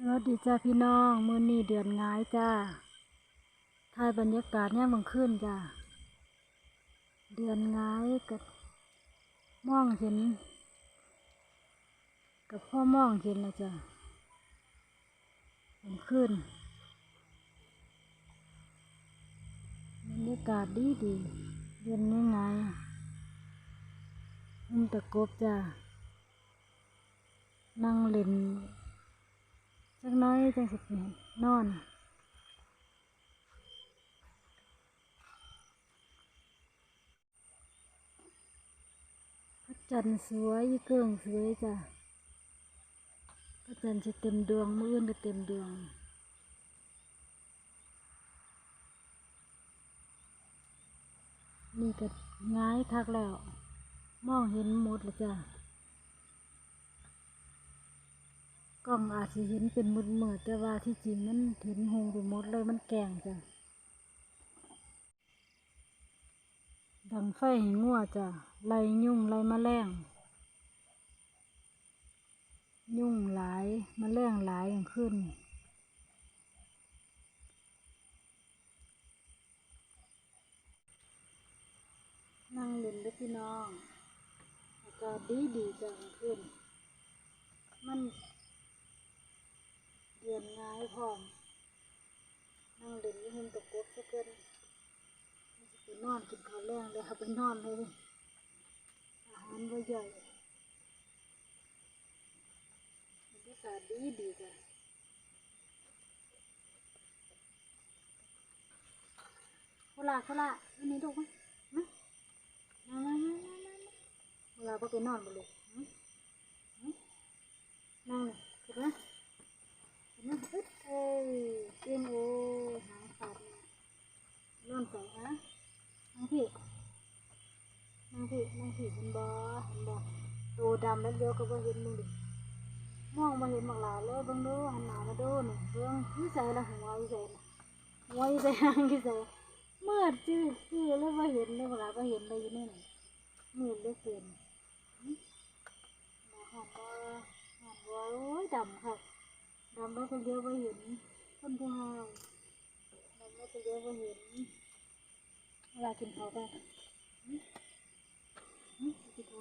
สวัสดีจ้าพี่น้องมือนี้เดือนงายจ้าถ่ายบรรยากาศเนี่ยมันขึ้นจ้าเดือนงายกับมองเห็น กับพ่อมองเห็นนะจ้ามันขึ้นบรรยากาศดีดีเดือนนี้ไงมุมตะกบจ้านั่งเล่น จักน้อยจังสิเป็นนอนพระจันทร์สวยยี่เกิงสวยจ้ะพระจันทร์จะเต็มดวงมื้ออื่นก็เต็มดวงนี่ก็ง่ายคักแล้ว มองเห็นหมดแล้วจ้ะ กล้องอาจจะเห็นเป็นมืดมืดแต่ว่าที่จริงมันเห็นหงไปหมดเลยมันแกงจ้ะดังไฟหงัวจ้ะไล่ยุ่งไล่แมลงยุ่งหลายแมลงหลายขึ้นนั่งเล่นด้อพี่น้องอากาศดีดีจ้ะกลางคืนมัน พร้อมนั่งเล่นยี่หิมตกกบซะเกินไปนอนกินข้าวแรงเลยครับไปนอนเลย อาหารบ่ใหญ่บรรยากาศดีดีจ้ะโคลาโคลาอันนี้ดูมั้ยมามามามามามาเวลาก็ไปนอนบ่เลยหึหึนั่งเลยขึ้นมา นะอึดเอ้ยเอ็มโอหางขาดนอนใส่ฮะนั่งพี่นั่งพี่นั่งพี่ เห็นบ่เห็นบ่ตัวดำแล้วเดียวก็บ่เห็นมึงดิมองบ่เห็นบักหลายเลยเบิ่งดูหันหน้ามาดูนี่เบิ่งอยู่ใส่ละหัวอยู่ใส่น่ะหัวอยู่ใส่หางอยู่ใส่มืดจื้อจื้อเลยบ่เห็นเลยบักหลายบ่เห็นเลยอยู่นี่น่มืดเหลือเกินหึบ่หันบ่หันบ่โอ้ยดำค่ะดำแล้วก็เลี้ยวไปเห็นต้นผู้หายดำแล้วก็เลี้ยวไปเห็นเวลากินเขาวได้หึหึ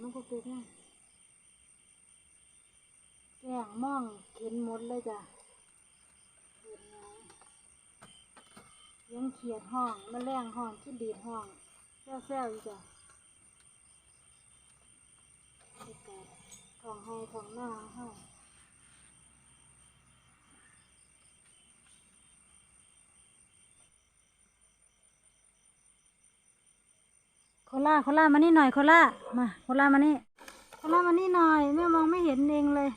กินข้าวน้องก็เป๊กนะแกงม่องเข็นมดเลยจ้ะเห็นไงเลี้ยังเขียดห้องมแมลงห้องขี้ดีดห้องแซวๆอยู่จ้ะบรรยากาศของให้ของหน้าห้อง คล่าโคล่ามานี่หน่อยโคล่ามาโคล่ามานี่โคล่ามานี่หน่อยแม่มองไม่เห็นเองเลย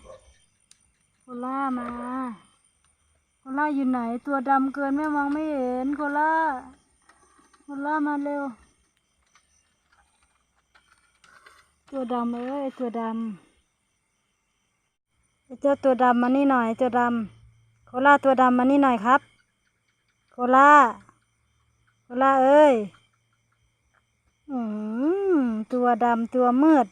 โคล่ามาโคล่าอยู่ไหนตัวดำเกินแม่มองไม่เห็นโคล่าโคล่ามาเร็ว ตัวดำเอ้ยตัวดำเจ้าตัวดำมานี่หน่อยตัวดำโคล่าตัวดำมานี่หน่อยครับ โคล่าโคล่าเอ้ย ตัวดำตัวมืด